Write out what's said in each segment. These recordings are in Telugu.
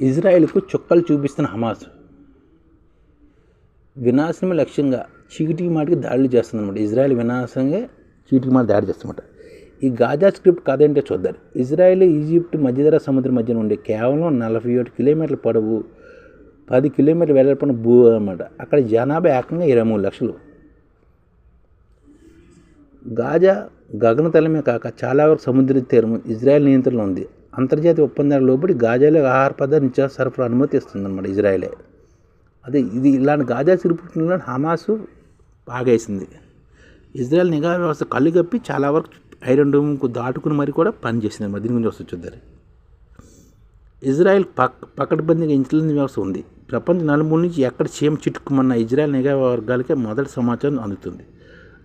ఇజ్రాయెల్కు చుక్కలు చూపిస్తున్న హమాస్ వినాశనమే లక్ష్యంగా చీటికి మాటికి దాడులు చేస్తుందన్నమాట. ఇజ్రాయెల్ వినాశంగా చీటికి మాట దాడి చేస్తుందన్నమాట. ఈ గాజా స్క్రిప్ట్ కథ ఏంటో చూద్దాం. ఇజ్రాయెల్ ఈజిప్ట్ మధ్యధర సముద్రం మధ్య ఉండే కేవలం నలభై ఏడు కిలోమీటర్ల పొడవు పది కిలోమీటర్ల వెళ్ళపడిన భూ అనమాట అక్కడ జనాభా ఏకంగా ఇరవై మూడు లక్షలు. గాజా గగనతలమే కాక చాలా వరకు సముద్ర తీరం ఇజ్రాయెల్ నియంత్రణలో ఉంది. అంతర్జాతీయ ఒప్పందాల లోబడి గాజాలో ఆహార పదార్థ నిత్యావసర సరఫరా అనుమతి ఇస్తుందన్నమాట ఇజ్రాయలే. అదే ఇది ఇలాంటి గాజా సిరిపుట్టిన హమాసు బాగేసింది ఇజ్రాయెల్ నిఘా వ్యవస్థ కళ్ళు కప్పి చాలా వరకు ఐరన్ రూమ్కు దాటుకుని మరి కూడా పనిచేసింది మరి దీని గురించి వస్తుంది చూద్దారు ఇజ్రాయెల్ పక్ పకడ్బందీగా ఇంటెలిజెన్స్ వ్యవస్థ ఉంది. ప్రపంచ నలుమూల నుంచి ఎక్కడ చీమ చిట్టుకుమన్న ఇజ్రాయెల్ నిఘా వర్గాలకే మొదటి సమాచారం అందుతుంది.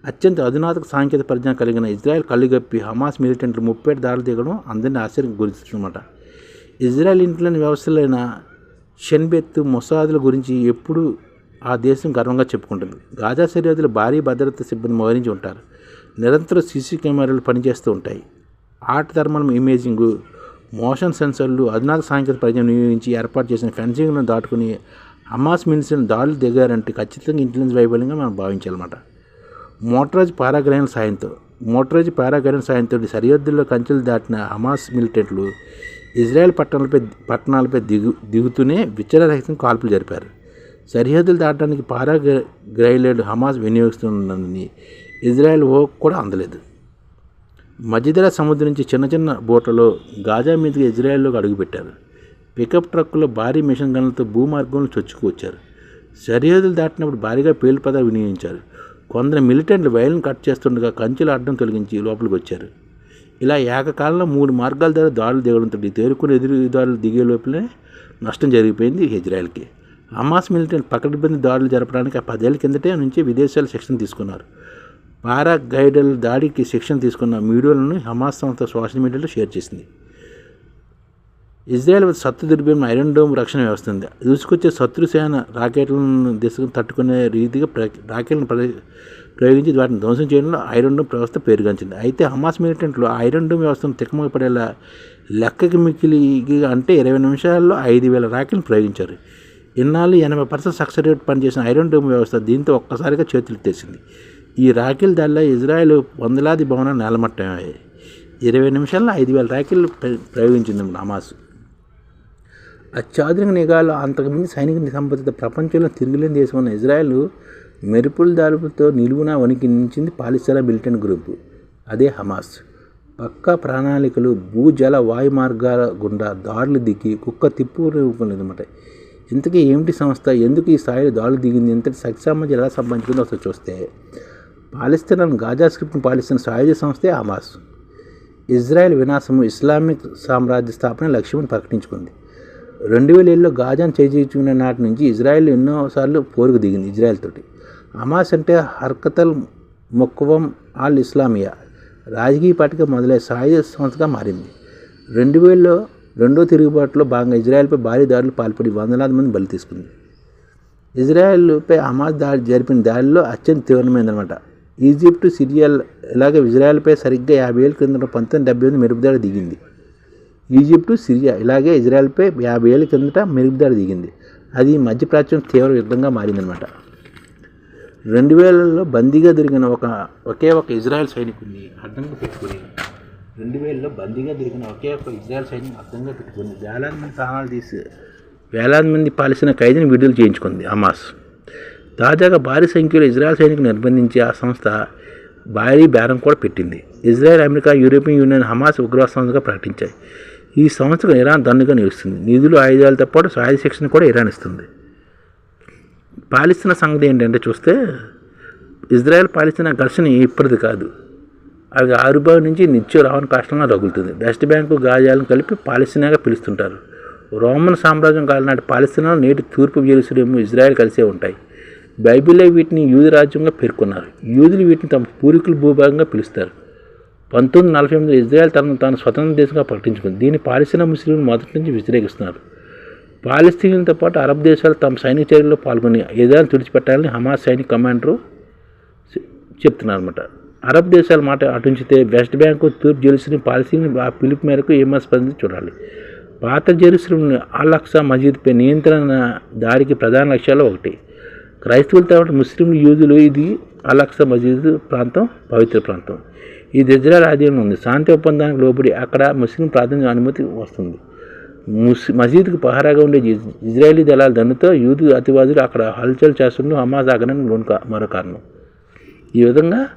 అత్యంత అధునాతక సాంకేతిక పరిజ్ఞానం కలిగిన ఇజ్రాయెల్ కళ్ళుగప్పి హమాస్ మిలిటెంట్లు ముప్పేట దాడులు దిగడం అందరినీ ఆశ్చర్యం గురిస్తుందన్నమాట ఇజ్రాయెల్ ఇంట్లోని వ్యవస్థలైన షెన్బెత్ మొసాదుల గురించి ఎప్పుడు ఆ దేశం గర్వంగా చెప్పుకుంటుంది. గాజా సరిహద్దులు భారీ భద్రతా సిబ్బంది మోహరించి ఉంటారు. నిరంతరం సీసీ కెమెరాలు పనిచేస్తూ ఉంటాయి. ఆర్ట్ థర్మల్ ఇమేజింగ్ మోషన్ సెన్సర్లు అధునాత సాంకేతిక పరిజ్ఞానం వినియోగించి ఏర్పాటు చేసిన ఫెన్సింగ్లను దాటుకుని హమాస్ మినిస్ట్రీని దాడులు దిగారంటే ఖచ్చితంగా ఇంటెలిజెన్స్ వైఫల్యంగా మనం భావించాలన్నమాట. మోటరైజ్ పారాగ్రైన్ సాయంతో మోటరైజ్ పారాగ్రైన్ సాయంతో సరిహద్దుల్లో కంచెలు దాటిన హమాస్ మిలిటెంట్లు ఇజ్రాయెల్ పట్టణాలపై పట్టణాలపై దిగు దిగుతూనే విచారరహితం కాల్పులు జరిపారు. సరిహద్దులు దాటడానికి పారాగ్రైలేడ్ హమాస్ వినియోగిస్తుందని ఇజ్రాయెల్ ఓ కూడా అందలేదు. మధ్యధరా సముద్రం నుంచి చిన్న చిన్న బోట్లలో గాజా మీదుగా ఇజ్రాయెల్లోకి అడుగుపెట్టారు. పికప్ ట్రక్కులో భారీ మిషన్ గన్లతో భూమార్గంలో చొచ్చుకు సరిహద్దులు దాటినప్పుడు భారీగా పేలు పదాలు వినియోగించారు. కొందరు మిలిటెంట్లు వైర్లను కట్ చేస్తుండగా కంచెలు అడ్డం తొలగించి లోపలికి వచ్చారు. ఇలా ఏకకాలంలో మూడు మార్గాల ద్వారా దాడులు దిగడంతో తేరుకుని ఎదురుదారులు దిగే లోపలే నష్టం జరిగిపోయింది ఇజ్రాయెల్కి. హమాస్ మిలిటెంట్ పకడ్బందీ దాడులు జరపడానికి ఆ పదేళ్ళ కిందటే నుంచి విదేశాలు శిక్షణ తీసుకున్నారు. పారా గైడల్ దాడికి శిక్షణ తీసుకున్న వీడియోలను హమాస్ సంస్థ సోషల్ మీడియాలో షేర్ చేసింది. ఇజ్రాయెల్ సత్తు దుర్భేయం ఐరన్ డోమ్ రక్షణ వ్యవస్థ ఉంది. దూసుకొచ్చే శత్రు సేన రాకెట్లను దిశగా తట్టుకునే రీతిగా రాకెట్లను ప్రయోగించి వాటిని ధ్వంసం చేయడంలో ఐరన్ డోమ్ వ్యవస్థ పేరుగాంచింది. అయితే హమాస్ మిలిటెంట్లు ఐరన్ డోమ్ వ్యవస్థను తిక్కమపడేలా లెక్కకి మిక్కిలి అంటే ఇరవై నిమిషాల్లో ఐదు వేల రాకెట్లను ప్రయోగించారు. ఇన్నాళ్ళు ఎనభై పర్సెంట్ సక్సెస్ రేట్ పనిచేసిన ఐరన్ డోమ్ వ్యవస్థ దీంతో ఒక్కసారిగా చేతులు తెచ్చింది ఈ రాకెల్ దాడిలో ఇజ్రాయెల్ వందలాది భవనాలు నేలమట్టమయ్యాయి. ఇరవై నిమిషాల్లో ఐదు వేల రాకెళ్ళు ప్రయోగించింది హమాస్. అత్యాధునిక నిఘాలో అంతకుముందు సైనిక సంబంధిత ప్రపంచంలో తిరుగులేని దేశం ఉన్న ఇజ్రాయెల్ మెరుపుల దాడులతో నిలువున వణికించింది పాలిస్తారా మిలిటెంట్ గ్రూప్. అదే హమాస్. పక్కా ప్రణాళికలు భూ జల వాయు మార్గాల గుండా దాడులు దిగి కుక్క తిప్పు అనమాట ఇంతకీ ఏమిటి సంస్థ? ఎందుకు ఈ స్థాయిలో దాడులు దిగింది? ఇంతటి శక్తి సంబంధించి ఎలా సంబంధించిందో ఒకసారి చూస్తే. పాలిస్తాన్ గాజా స్క్రిప్ట్ను పాలిస్తున్న సాయుధ సంస్థే హమాస్. ఇజ్రాయెల్ వినాశము ఇస్లామిక్ సామ్రాజ్య స్థాపన లక్ష్యమని ప్రకటించుకుంది. రెండు వేల ఏళ్ళలో గాజాను చేయించుకున్న నాటి నుంచి ఇజ్రాయెల్ ఎన్నోసార్లు పోరుకు దిగింది ఇజ్రాయెల్ తోటి. హమాస్ అంటే హర్కతల్ మొక్కువం ఆల్ ఇస్లామియా. రాజకీయ పార్టీగా మొదలై సాయుధ సంస్థగా మారింది. రెండు వేలలో రెండో తిరుగుబాటులో భాగంగా ఇజ్రాయెల్పై భారీ దాడులు పాల్పడి వందలాది మంది బలి తీసుకుంది. ఇజ్రాయెల్పై హమాస్ దాడి జరిపిన దాడిలో అత్యంత తీవ్రమైందనమాట ఈజిప్ట్ సిరియా ఇలాగే ఇజ్రాయెల్పై సరిగ్గా యాభై ఏళ్ళ క్రింద పంతొమ్మిది డెబ్బై ఎనిమిది మెరుపుదాడి దిగింది. ఈజిప్టు సిరియా ఇలాగే ఇజ్రాయెల్పై యాభై ఏళ్ళ కిందట మెరుగుదారి దిగింది. అది మధ్యప్రాచ్యం తీవ్ర యుద్ధంగా మారిందనమాట రెండు వేలలో బందీగా దొరికిన ఒక ఒకే ఒక ఇజ్రాయెల్ సైనికుడిని అర్థంగా పెట్టుకుని రెండు వేలలో బందీగా దొరికిన ఒకే ఒక ఇజ్రాయెల్ సైనికుని అర్థంగా పెట్టుకుని వేలాది మంది ప్రాణాలు తీసి వేలాది మంది పాలిసిన ఖైదీని విడుదల చేయించుకుంది హమాస్. తాజాగా భారీ సంఖ్యలో ఇజ్రాయెల్ సైనికులు నిర్బంధించి ఆ సంస్థ భారీ బేరం కూడా పెట్టింది. Israel America European Union Hamas ఉగ్రవాద సంస్థగా ప్రకటించాయి. ఈ సంస్థకు ఇరాన్ దన్నుగా నిలుస్తుంది. నిధులు ఆయుధాలతో పాటు సాయుధ శిక్షణ కూడా ఇరాన్ ఇస్తుంది. పాలిస్తున్న సంగతి ఏంటంటే చూస్తే ఇజ్రాయెల్ పాలిస్తున్న ఘర్షణ ఇప్పటిది కాదు. అవి ఆరుబావి నుంచి నిత్యం రావణ కష్టంగా రగులుతుంది వెస్ట్ బ్యాంకు గాజాలను కలిపి పాలిస్తీనాగా పిలుస్తుంటారు. రోమన్ సామ్రాజ్యం కాలనాటి పాలిస్తీనాలు పాలిస్తీనా నేటి తూర్పు జెరూసలేము ఇజ్రాయెల్ కలిసే ఉంటాయి. బైబిల్లో వీటిని యూదు రాజ్యంగా పేర్కొన్నారు. యూదులు వీటిని తమ పూర్వీకుల భూభాగంగా పిలుస్తారు. పంతొమ్మిది నలభై ఎనిమిది ఇజ్రాయెల్ తనను తాను స్వతంత్ర దేశంగా ప్రకటించుకుంది. దీన్ని పాలిస్తీనా ముస్లింలు మొదటి నుంచి వ్యతిరేకిస్తున్నారు. పాలిస్తీన్లతో పాటు అరబ్ దేశాలు తమ సైనిక చర్యల్లో పాల్గొని ఏదైనా తుడిచిపెట్టాలని హమాస్ సైనిక కమాండరు చెప్తున్నారు అనమాట అరబ్ దేశాల మాట అటుంచితే వెస్ట్ బ్యాంకు తూర్పు జెరూసలేం పాలసీని ఆ పిలుపు మేరకు ఏమో స్పందించి చూడాలి. పాత జెరూసలం అలక్సా మసీద్పై నియంత్రణ దాడికి ప్రధాన లక్ష్యాలు ఒకటి. క్రైస్తవులతో పాటు ముస్లింలు యూదులు ఇది అలక్సా మసీద్ ప్రాంతం పవిత్ర ప్రాంతం. ఇది ఇజ్రాయల్ ఆధీనంలో ఉంది. శాంతి ఒప్పందానికి లోబడి అక్కడ ముస్లిం ప్రాథమిక అనుమతి వస్తుంది. ముస్ మసీద్కు పహారాగా ఉండే ఇజ్- ఇజ్రాయేలీ దళాల దండుతో యూదు అతివాదులు అక్కడ హల్చల్ చేస్తున్న హమాజ్ ఆగడానికి లోన్ మరో కారణం. ఈ విధంగా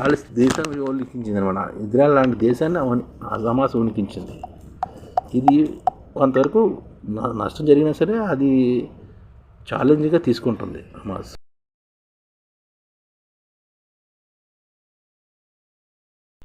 పాలస్ దేశం ఉల్లిఖించింది అనమాట ఇజ్రాయల్ లాంటి దేశాన్ని హమాస్ ఉల్లిఖించింది ఇది కొంతవరకు న- నష్టం జరిగినా సరే అది ఛాలెంజ్గా తీసుకుంటుంది హమాస్.